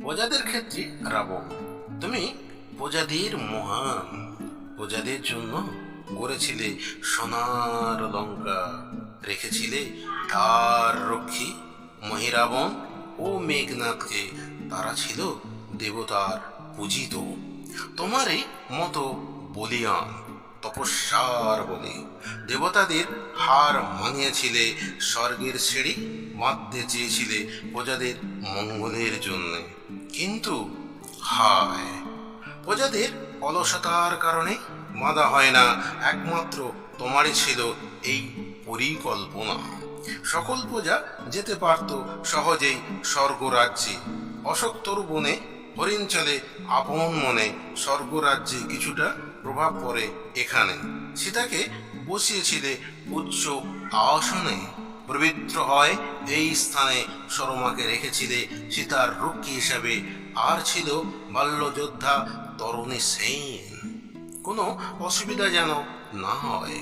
প্রজাদের ক্ষেত্রে রাবণ, তুমি প্রজাদের মহান। প্রজাদের জন্য গড়েছিলে সোনার লঙ্কা, রেখেছিলে তার রক্ষী মহিরাবণ ও মেঘনাথকে। তারা ছিল দেবতার পূজিত। তোমারই মতো বলিয়ান। তপস্যার বলে। দেবতাদের হার মানিয়েছিলে, স্বর্গের সিঁড়ি মাধ্যে চেয়েছিলে প্রজাদের মঙ্গলের জন্য। কিন্তু হায়, প্রজাদের অলসতার কারণে বাধা হয় না, একমাত্র তোমারই ছিল এই পরিকল্পনা। সকল প্রজা যেতে পারত সহজেই স্বর্গরাজ্যে। অশোকতর বনে হরিঞ্চলে আপন মনে স্বর্গরাজ্যে কিছুটা প্রভাব পড়ে এখানে। সীতাকে বসিয়েছিলে উচ্চ আসনে। পবিত্র হয় এই স্থানে। সরমাকে রেখেছিলে সীতার রক্ষী হিসাবে। আর ছিল বাল্যযোদ্ধা তরুণী সেন। কোনো অসুবিধা যেন না হয়।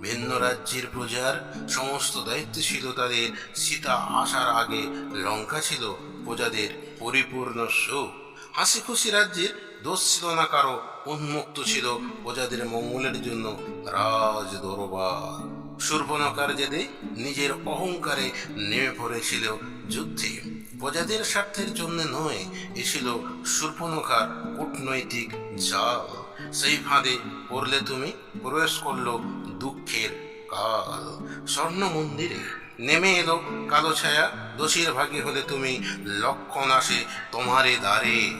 ভিন্ন রাজ্যের প্রজার সমস্ত দায়িত্ব ছিল তাদের সীতা আসার আগে লঙ্কা ছিল প্রজাদের পরিপূর্ণ সুখ। হাসি খুশি রাজ্যের দোষ ছিল না কারও, উন্মুক্ত ছিল প্রজাদের মঙ্গলের জন্য রাজ দরবার সুর্পণকার জেদে নিজের অহংকারে নেমে পড়েছিল যুদ্ধে। প্রজাদের স্বার্থের জন্য নয় এছিল সুর্পণকার কূটনৈতিক জাল। সেই ফাঁদে পড়লে তুমি প্রবেশ করল দুঃখের কাল। স্বর্ণ মন্দিরে নেমে এলো কালো ছায়া দোষীর ভাগে হলে তুমি লক্ষণ আসে তোমারে দ্বারে।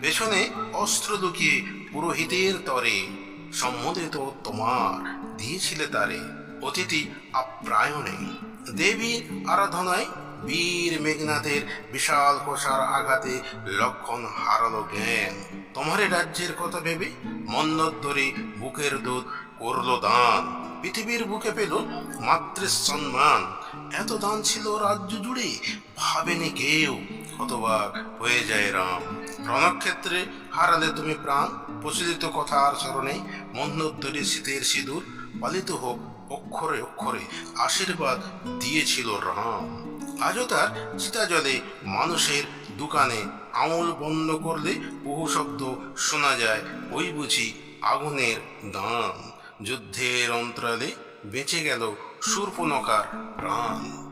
পেছনে অস্ত্র লুকিয়ে পুরোহিতের তরে সম্মোদিত তোমার দিয়েছিলে তারে। অতিথি আপ্রায়ণে দেবীর আরাধনায় বীর মেঘনাথের বিশাল কোষার আঘাতে লক্ষণ হারালো জ্ঞান। তোমারে রাজ্যের কথা ভেবে মন্নদ্দরে বুকের দুধ করল দান। পৃথিবীর বুকে পেল মাতৃ সম্মান। এত দান ছিল রাজ্য জুড়ে, ভাবেনি কেউ। হতবাক হয়ে যায় রাম। রণক্ষেত্রে হারালে তুমি প্রাণ। প্রচলিত কথা আর স্মরণে মন্নদ্দরে শীতের সিঁদুর পালিত হোক অক্ষরে অক্ষরে। আশীর্বাদ দিয়েছিল রাম। আজও তার চিতা জলে মানুষের দোকানে আমল বন্ধ করলে বহু শব্দ শোনা যায়। ওই বুঝি আগুনের দান যুদ্ধের অন্তরালে বেঁচে গেল সুর্পনকার প্রাণ।